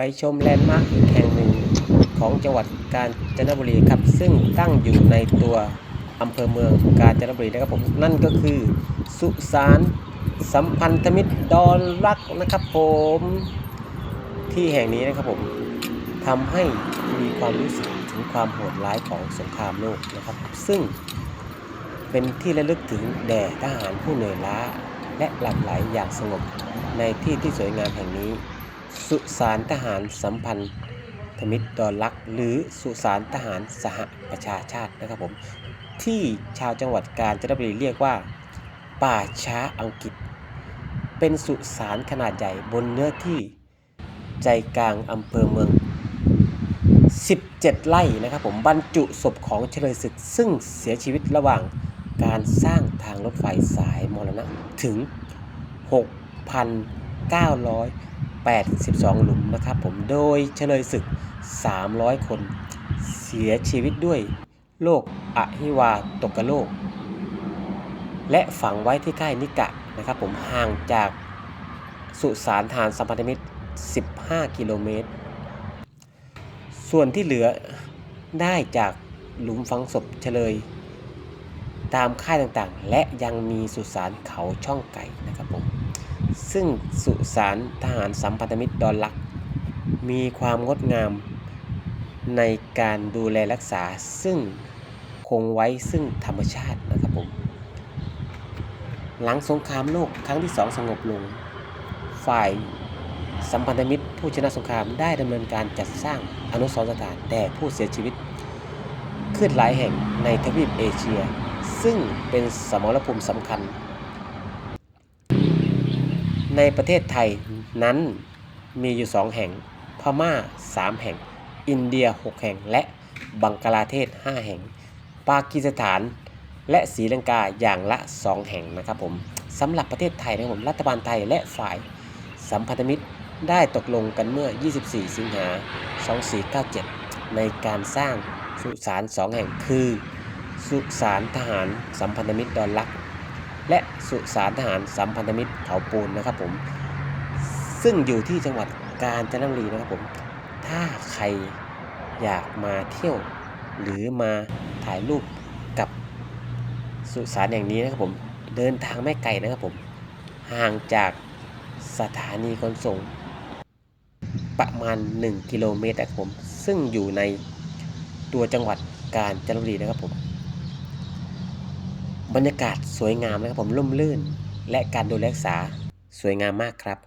ไปชมแลนด์มาร์คอีกแห่งหนึ่งของจังหวัดกาญจนบุรีครับ ซึ่งตั้งอยู่ในตัวอำเภอเมืองกาญจนบุรีนะครับผมนั่นก็คือสุสานสัมพันธมิตรดอนรักนะครับผมที่แห่งนี้นะครับผมทำให้มีความรู้สึกถึงความโหดร้ายของสงครามโลกนะครับ ซึ่งเป็นที่ระลึกถึงแด่ทหารผู้เหนื่อยล้า และหลั่งไหลอย่างสงบในที่ที่สวยงามแห่งนี้ สุสานทหารสัมพันธมิตรดอนลักหรือสุสานทหารสหประชาชาตินะครับผมที่ชาวจังหวัดกาญจนบุรีเรียกว่า ป่าช้าอังกฤษ เป็นสุสานขนาดใหญ่บนเนื้อที่ใจกลางอำเภอเมือง 17 ไร่นะครับผมบรรจุศพของเฉลยศึก ซึ่งเสียชีวิตระหว่างการสร้างทางรถไฟสายมรณะถึง 82 หลุมนะครับผมโดยเฉลยศึก 300 คน เสียชีวิตด้วยโรคอหิวาตกกะโรคและฝังไว้ที่ค่ายนิกะนะครับผมห่างจากสุสานทารสัมพันธมิตร 15 กิโลเมตร ส่วนที่เหลือได้จากหลุมฝังศพเฉลย ตามค่ายต่างๆ และยังมีสุสานเขาช่องไก่นะครับผม ซึ่งสุสานทหารสัมพันธมิตรดอนลัก มีความงดงามในการดูแลรักษาซึ่งคงไว้ซึ่งธรรมชาตินะครับผม หลังสงครามโลกครั้งที่สองสงบลง ฝ่ายสัมพันธมิตรผู้ชนะสงครามได้ดำเนินการจัดสร้างอนุสรณ์สถานแด่ผู้เสียชีวิต ขึ้นหลายแห่งในทวีปเอเชีย ซึ่งเป็นสมรภูมิสำคัญ ในประเทศไทยนั้นมีอยู่ 2 แห่ง พม่า 3 แห่ง อินเดีย 6 แห่ง และบังกลาเทศ 5 แห่ง ปากีสถานและศรีลังกาอย่างละ 2 แห่งนะครับผมสำหรับประเทศไทยนะครับผมรัฐบาลไทยและฝ่ายสัมพันธมิตรได้ตกลงกันเมื่อ 24 สิงหา 2497 ในการสร้างสุสาน 2 แห่งคือ สุสานทหารสัมพันธมิตรดอนลัก และสุสานทหารสัมพันธมิตรเขาปูนนะครับผมซึ่งอยู่ที่จังหวัดกาญจนบุรีนะครับผมถ้าใครอยากมาเที่ยว หรือมาถ่ายรูปกับสุสานแห่งนี้นะครับผมเดินทางไม่ไกลนะครับผมห่างจากสถานีขนส่งประมาณ 1 กิโลเมตรนะครับผม ซึ่งอยู่ในตัวจังหวัดกาญจนบุรีนะครับผม บรรยากาศสวยงามนะครับผมร่มรื่น และการดูแลรักษาสวยงามมากครับ